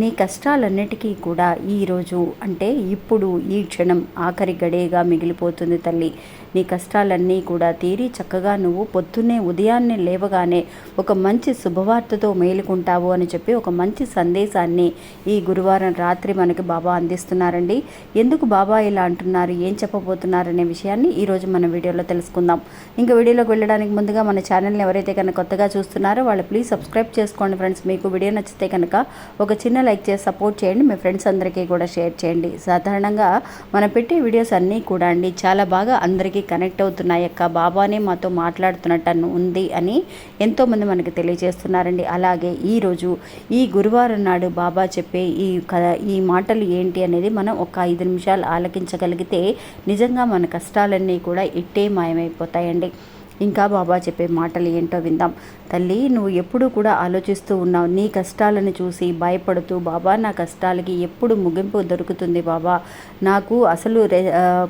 నీ కష్టాలన్నిటికీ కూడా ఈరోజు అంటే ఇప్పుడు ఈ క్షణం ఆఖరి గడేగా మిగిలిపోతుంది తల్లి. నీ కష్టాలన్నీ కూడా తీరి చక్కగా నువ్వు పొద్దున్నే ఉదయాన్నే లేవగానే ఒక మంచి శుభవార్తతో మేలుకుంటావు అని చెప్పి ఒక మంచి సందేశాన్ని ఈ గురువారం రాత్రి మనకి బాబా అందిస్తున్నారండి. ఎందుకు బాబా ఇలా అంటున్నారు? ఏం చెప్పబోతున్నారు అనే విషయాన్ని ఈరోజు మన వీడియోలో తెలుసుకుందాం. ఇంకా వీడియోలోకి వెళ్ళడానికి ముందుగా మన ఛానల్ని ఎవరైతే కనుక కొత్తగా చూస్తున్నారో వాళ్ళు ప్లీజ్ సబ్స్క్రైబ్ చేసుకోండి ఫ్రెండ్స్. మీకు వీడియో నచ్చితే కనుక ఒక చిన్న లైక్ చేసి సపోర్ట్ చేయండి. మీ ఫ్రెండ్స్ అందరికీ కూడా షేర్ చేయండి. సాధారణంగా మనం పెట్టే వీడియోస్ అన్నీ కూడా అండి చాలా బాగా అందరికీ కనెక్ట్ అవుతున్నాయి. అక్క బాబానే మాతో మాట్లాడుతున్నట్టు ఉంది అని ఎంతోమంది మనకి తెలియజేస్తున్నారండి. అలాగే ఈరోజు ఈ గురువారం నాడు బాబా చెప్పే ఈ కథ ఈ మాటలు ఏంటి అనేది మనం ఒక ఐదు నిమిషాలు ఆలకించగలిగితే నిజంగా మన కష్టాలన్నీ కూడా ఇట్టే మాయమైపోతాయండి. ఇంకా బాబా చెప్పే మాటలు ఏంటో విందాం. తల్లి నువ్వు ఎప్పుడూ కూడా ఆలోచిస్తూ ఉన్నావు. నీ కష్టాలను చూసి భయపడుతూ బాబా నా కష్టాలకి ఎప్పుడు ముగింపు దొరుకుతుంది బాబా? నాకు అసలు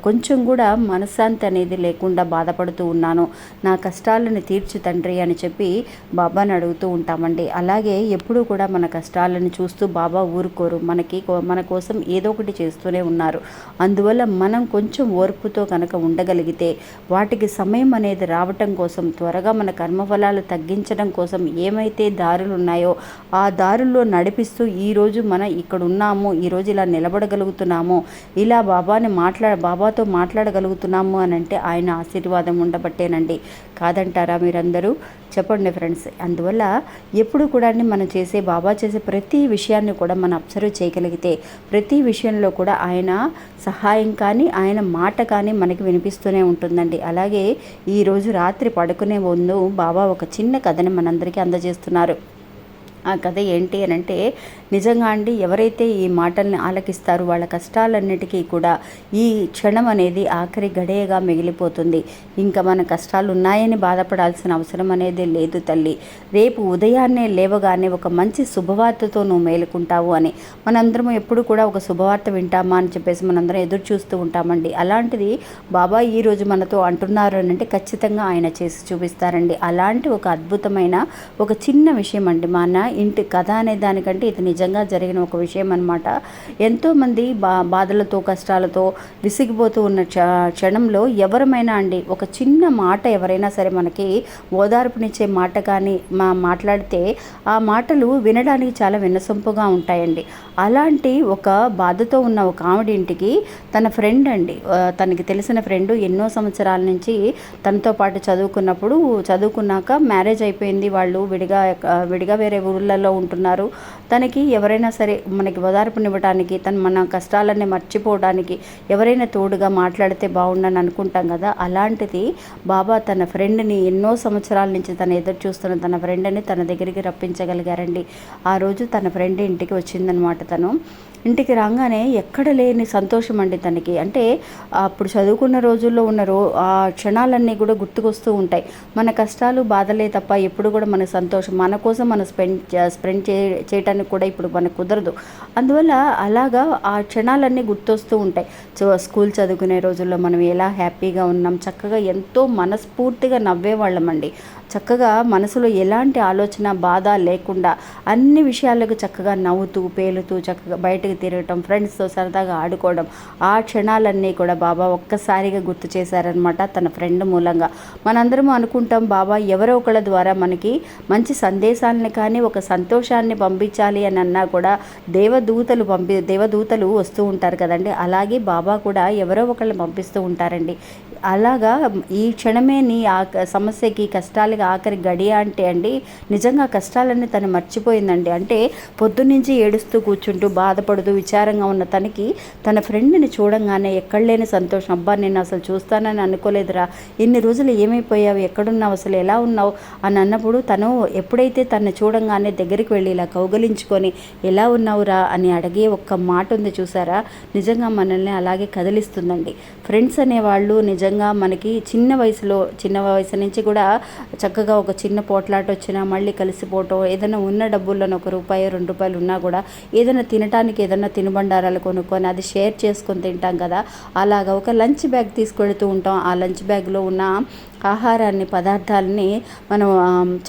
కొంచెం కూడా మనశ్శాంతి అనేది లేకుండా బాధపడుతూ ఉన్నాను. నా కష్టాలను తీర్చు తండ్రి అని చెప్పి బాబాని అడుగుతూ ఉంటామండి. అలాగే ఎప్పుడూ కూడా మన కష్టాలను చూస్తూ బాబా ఊరుకోరు. మనకి కో- మన కోసం ఏదో ఒకటి చేస్తూనే ఉన్నారు. అందువల్ల మనం కొంచెం ఓర్పుతో కనుక ఉండగలిగితే వాటికి సమయం అనేది రావటం కోసం త్వరగా మన కర్మఫలాలు తగ్గించడం కోసం ఏమైతే దారులు ఉన్నాయో ఆ దారుల్లో నడిపిస్తూ ఈరోజు మనం ఇక్కడ ఉన్నాము ఈరోజు ఇలా నిలబడగలుగుతున్నాము ఇలా బాబాని మాట్లాడ బాబాతో మాట్లాడగలుగుతున్నాము అని అంటే ఆయన ఆశీర్వాదం ఉండబట్టేనండి. కాదంటారా మీరందరూ? చెప్పండి ఫ్రెండ్స్. అందువల్ల ఎప్పుడు కూడా మనం చేసే బాబా చేసే ప్రతి విషయాన్ని కూడా మనం అబ్జర్వ్ చేయగలిగితే ప్రతి విషయంలో కూడా ఆయన సహాయం కానీ ఆయన మాట కానీ మనకి వినిపిస్తూనే ఉంటుందండి. అలాగే ఈరోజు రాత్రి పడుకునే ముందు బాబా ఒక చిన్న కథని మనందరికీ అందజేస్తున్నారు. ఆ కథ ఏంటి అని అంటే నిజంగా అండి ఎవరైతే ఈ మాటల్ని ఆలకిస్తారో వాళ్ళ కష్టాలన్నిటికీ కూడా ఈ క్షణం అనేది ఆఖరి గడియగా మిగిలిపోతుంది. ఇంకా మన కష్టాలు ఉన్నాయని బాధపడాల్సిన అవసరం అనేది లేదు తల్లి. రేపు ఉదయాన్నే లేవగానే ఒక మంచి శుభవార్తతో నువ్వు మేలుకుంటావు అని. మనందరం ఎప్పుడు కూడా ఒక శుభవార్త వింటామా అని చెప్పేసి మనందరం ఎదురు చూస్తూ ఉంటామండి. అలాంటిది బాబా ఈ రోజు మనతో అంటున్నారు అని అంటే ఖచ్చితంగా ఆయన చేసి చూపిస్తారండి. అలాంటి ఒక అద్భుతమైన ఒక చిన్న విషయం అండి మన ఇంటి కథ అనే దానికంటే ఇది నిజంగా జరిగిన ఒక విషయం అనమాట ఎంతోమంది బా బాధలతో కష్టాలతో విసిగిపోతూ ఉన్న క్షణంలో ఎవరమైనా అండి ఒక చిన్న మాట ఎవరైనా సరే మనకి ఓదార్పునిచ్చే మాట కానీ మా మాట్లాడితే ఆ మాటలు వినడానికి చాలా వినసొంపుగా ఉంటాయండి. అలాంటి ఒక బాధతో ఉన్న ఒక ఆవిడ ఇంటికి తన ఫ్రెండ్ అండి తనకి తెలిసిన ఫ్రెండ్ ఎన్నో సంవత్సరాల నుంచి తనతో పాటు చదువుకున్నప్పుడు చదువుకున్నాక మ్యారేజ్ అయిపోయింది. వాళ్ళు విడిగా విడిగా వేరే ఊరు ఊళ్ళల్లో ఉంటున్నారు. తనకి ఎవరైనా సరే మనకి ఓదార్పునివ్వడానికి తను మన కష్టాలన్నీ మర్చిపోవడానికి ఎవరైనా తోడుగా మాట్లాడితే బాగుండని అనుకుంటాం కదా. అలాంటిది బాబా తన ఫ్రెండ్ని ఎన్నో సంవత్సరాల నుంచి తను ఎదురు చూస్తున్న తన ఫ్రెండ్ని తన దగ్గరికి రప్పించగలిగారండి. ఆ రోజు తన ఫ్రెండ్ ఇంటికి వచ్చిందనమాట తను. ఇంటికి రాగానే ఎక్కడ లేని సంతోషం అండి తనకి. అంటే అప్పుడు చదువుకున్న రోజుల్లో ఉన్న రో ఆ క్షణాలన్నీ కూడా గుర్తుకొస్తూ ఉంటాయి. మన కష్టాలు బాధలే తప్ప ఎప్పుడు కూడా మన సంతోషం మన కోసం మనం స్పెండ్ స్పెండ్ చే చేయటానికి కూడా ఇప్పుడు మనకు కుదరదు. అందువల్ల అలాగా ఆ క్షణాలన్నీ గుర్తొస్తూ ఉంటాయి. సో స్కూల్ చదువుకునే రోజుల్లో మనం ఎలా హ్యాపీగా ఉన్నాం చక్కగా ఎంతో మనస్ఫూర్తిగా నవ్వేవాళ్ళమండి. చక్కగా మనసులో ఎలాంటి ఆలోచన బాధ లేకుండా అన్ని విషయాలకు చక్కగా నవ్వుతూ పేలుతూ చక్కగా బయటకు తిరగటం ఫ్రెండ్స్తో సరదాగా ఆడుకోవడం ఆ క్షణాలన్నీ కూడా బాబా ఒక్కసారిగా గుర్తు చేశారనమాట తన ఫ్రెండ్ మూలంగా. మనందరం అనుకుంటాం బాబా ఎవరో ఒకళ్ళ ద్వారా మనకి మంచి సందేశాలని కానీ ఒక సంతోషాన్ని పంపించాలి అని అన్నా కూడా దేవదూతలు పంపి దేవదూతలు వస్తూ ఉంటారు కదండి. అలాగే బాబా కూడా ఎవరో ఒకళ్ళని పంపిస్తూ ఉంటారండి. అలాగా ఈ క్షణమే నీ ఆ సమస్యకి కష్టాలకి ఆఖరి గడియ అంటే అండి నిజంగా కష్టాలన్నీ తను మర్చిపోయిందండి. అంటే పొద్దున్నుంచి ఏడుస్తూ కూర్చుంటూ బాధపడుతూ విచారంగా ఉన్న తనకి తన ఫ్రెండ్ని చూడంగానే ఎక్కడ లేని సంతోషం అబ్బా నేను అసలు చూస్తానని అనుకోలేదురా. ఇన్ని రోజులు ఏమైపోయావు? ఎక్కడున్నావు? అసలు ఎలా ఉన్నావు? అని అన్నప్పుడు తను ఎప్పుడైతే తను చూడంగానే దగ్గరికి వెళ్ళి ఇలా కౌగలించుకొని ఎలా ఉన్నావురా? అని అడిగే ఒక్క మాట ఉంది చూసారా? నిజంగా మనల్ని అలాగే కదిలిస్తుందండి. ఫ్రెండ్స్ అనేవాళ్ళు నిజంగా విధంగా మనకి చిన్న వయసులో చిన్న వయసు నుంచి కూడా చక్కగా ఒక చిన్న పోట్లాట వచ్చినా మళ్ళీ కలిసిపోవటం ఏదైనా ఉన్న డబ్బుల్లోనే ఒక రూపాయి రెండు రూపాయలు ఉన్నా కూడా ఏదైనా తినడానికి ఏదైనా తినుబండారాలు కొనుక్కొని అది షేర్ చేసుకొని తింటాం కదా. అలాగా ఒక లంచ్ బ్యాగ్ తీసుకెళ్తూ ఉంటాం. ఆ లంచ్ బ్యాగ్లో ఉన్న ఆహారాన్ని పదార్థాలని మనం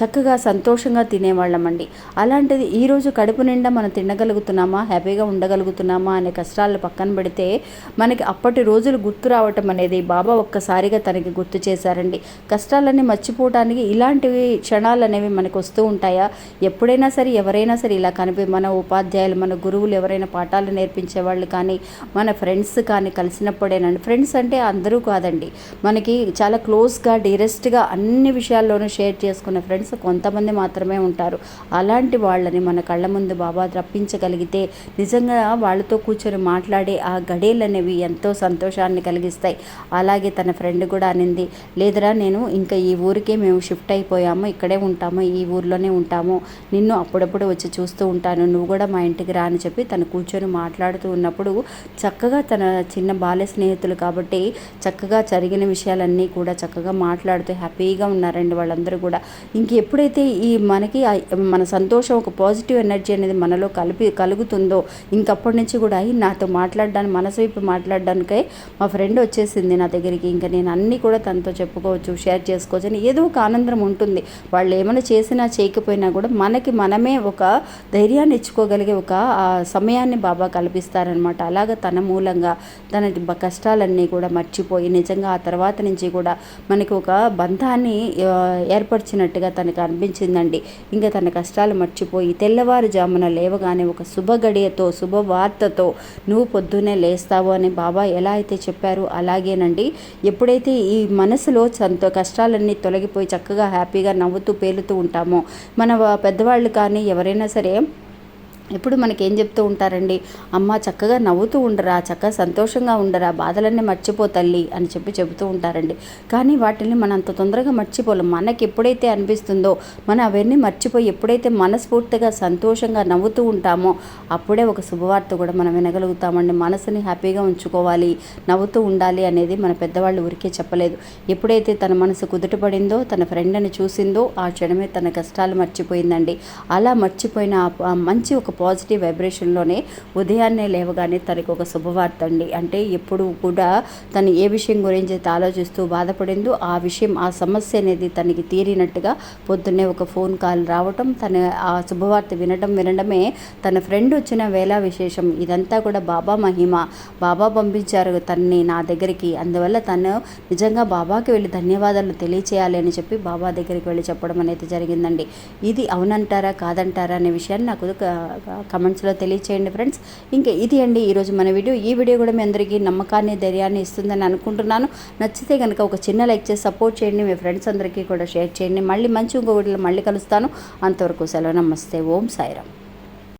చక్కగా సంతోషంగా తినేవాళ్ళమండి. అలాంటిది ఈరోజు కడుపు నిండా మనం తినగలుగుతున్నామా? హ్యాపీగా ఉండగలుగుతున్నామా? అనే కష్టాలు పక్కన పెడితే మనకి అప్పటి రోజులు గుర్తు రావటం అనేది బాబా ఒక్కసారిగా తనకి గుర్తు చేశారండి. కష్టాలన్నీ మర్చిపోవడానికి ఇలాంటివి క్షణాలు అనేవి మనకు వస్తూ ఉంటాయా? ఎప్పుడైనా సరే ఎవరైనా సరే ఇలా కనిపి మన ఉపాధ్యాయులు మన గురువులు ఎవరైనా పాఠాలు నేర్పించే వాళ్ళు కానీ మన ఫ్రెండ్స్ కానీ కలిసినప్పుడేనండి. ఫ్రెండ్స్ అంటే అందరూ కాదండి. మనకి చాలా క్లోజ్గా డీరెస్ట్గా అన్ని విషయాల్లోనూ షేర్ చేసుకున్న ఫ్రెండ్స్ కొంతమంది మాత్రమే ఉంటారు. అలాంటి వాళ్ళని మన కళ్ళ ముందు బాబా రప్పించగలిగితే నిజంగా వాళ్ళతో కూర్చొని మాట్లాడే ఆ గడేలు అనేవి ఎంతో సంతోషాన్ని కలిగిస్తాయి. అలాగే తన ఫ్రెండ్ కూడా అనింది లేదరా నేను ఇంకా ఈ ఊరికే మేము షిఫ్ట్ అయిపోయాము ఇక్కడే ఉంటాము ఈ ఊర్లోనే ఉంటాము నిన్ను అప్పుడప్పుడు వచ్చి చూస్తూ ఉంటాను నువ్వు కూడా మా ఇంటికి రా అని చెప్పి తను కూర్చొని మాట్లాడుతూ ఉన్నప్పుడు చక్కగా తన చిన్న బాల్య స్నేహితులు కాబట్టి చక్కగా జరిగిన విషయాలన్నీ కూడా చక్కగా మాట్లాడుతూ హ్యాపీగా ఉన్నారండి వాళ్ళందరూ కూడా. ఇంక ఎప్పుడైతే ఈ మనకి మన సంతోషం ఒక పాజిటివ్ ఎనర్జీ అనేది మనలో కలిపి కలుగుతుందో ఇంకప్పటి నుంచి కూడా నాతో మాట్లాడడానికి మనసు వైపు మాట్లాడడానికై మా ఫ్రెండ్ వచ్చేసింది నా దగ్గరికి. ఇంకా నేను అన్నీ కూడా తనతో చెప్పుకోవచ్చు షేర్ చేసుకోవచ్చు అని ఏదో ఒక ఆనందం ఉంటుంది. వాళ్ళు ఏమైనా చేసినా చేయకపోయినా కూడా మనకి మనమే ఒక ధైర్యాన్ని ఇచ్చుకోగలిగే ఒక సమయాన్ని బాబా కల్పిస్తారనమాట అలాగ తన మూలంగా తన కష్టాలన్నీ కూడా మర్చిపోయి నిజంగా ఆ తర్వాత నుంచి కూడా మనకి ఒక ఒక బంధాన్ని ఏర్పరిచినట్టుగా తనకు అనిపించిందండి. ఇంకా తన కష్టాలు మర్చిపోయి తెల్లవారుజామున లేవగానే ఒక శుభ గడియతో శుభవార్తతో నువ్వు పొద్దున్నే లేస్తావు అని బాబా ఎలా అయితే చెప్పారో అలాగేనండి. ఎప్పుడైతే ఈ మనసులో సంతో కష్టాలన్నీ తొలగిపోయి చక్కగా హ్యాపీగా నవ్వుతూ పేలుతూ ఉంటామో మన పెద్దవాళ్ళు కానీ ఎవరైనా సరే ఎప్పుడు మనకి ఏం చెప్తూ ఉంటారండి? అమ్మ చక్కగా నవ్వుతూ ఉండరా చక్కగా సంతోషంగా ఉండరా బాధలన్నీ మర్చిపో తల్లి అని చెప్పి చెబుతూ ఉంటారండి. కానీ వాటిని మనం అంత తొందరగా మర్చిపోలేం. మనకి ఎప్పుడైతే అనిపిస్తుందో మనం అవన్నీ మర్చిపోయి ఎప్పుడైతే మనస్ఫూర్తిగా సంతోషంగా నవ్వుతూ ఉంటామో అప్పుడే ఒక శుభవార్త కూడా మనం వినగలుగుతామండి. మనసుని హ్యాపీగా ఉంచుకోవాలి నవ్వుతూ ఉండాలి అనేది మన పెద్దవాళ్ళు ఊరికే చెప్పలేదు. ఎప్పుడైతే తన మనసు కుదుటపడిందో తన ఫ్రెండ్ని చూసిందో ఆ క్షణమే తన కష్టాలు మర్చిపోయిందండి. అలా మర్చిపోయిన మంచి ఒక పాజిటివ్ వైబ్రేషన్లోనే ఉదయాన్నే లేవగానే తనకు ఒక శుభవార్త అండి. అంటే ఎప్పుడు కూడా తను ఏ విషయం గురించి అయితే ఆలోచిస్తూ బాధపడిందో ఆ విషయం ఆ సమస్య అనేది తనకి తీరినట్టుగా పొద్దున్నే ఒక ఫోన్ కాల్ రావటం తన ఆ శుభవార్త వినడం వినడమే తన ఫ్రెండ్ వచ్చిన వేళ విశేషం. ఇదంతా కూడా బాబా మహిమ. బాబా పంపించారు తన్ని నా దగ్గరికి. అందువల్ల తను నిజంగా బాబాకి వెళ్ళి ధన్యవాదాలు తెలియచేయాలి అని చెప్పి బాబా దగ్గరికి వెళ్ళి చెప్పడం అనేది జరిగిందండి. ఇది అవునంటారా కాదంటారా అనే విషయాన్ని నాకు కమెంట్స్లో తెలియచేయండి ఫ్రెండ్స్. ఇంకా ఇది అండి ఈరోజు మన వీడియో. ఈ వీడియో కూడా మీ అందరికీ నమ్మకాన్ని ధైర్యాన్ని ఇస్తుందని అనుకుంటున్నాను. నచ్చితే కనుక ఒక చిన్న లైక్ చేసి సపోర్ట్ చేయండి. మీ ఫ్రెండ్స్ అందరికీ కూడా షేర్ చేయండి. మళ్ళీ మంచి ఇంకో వీడియోలో మళ్ళీ కలుస్తాను. అంతవరకు సెలవు. నమస్తే. ఓం సాయిరామ్.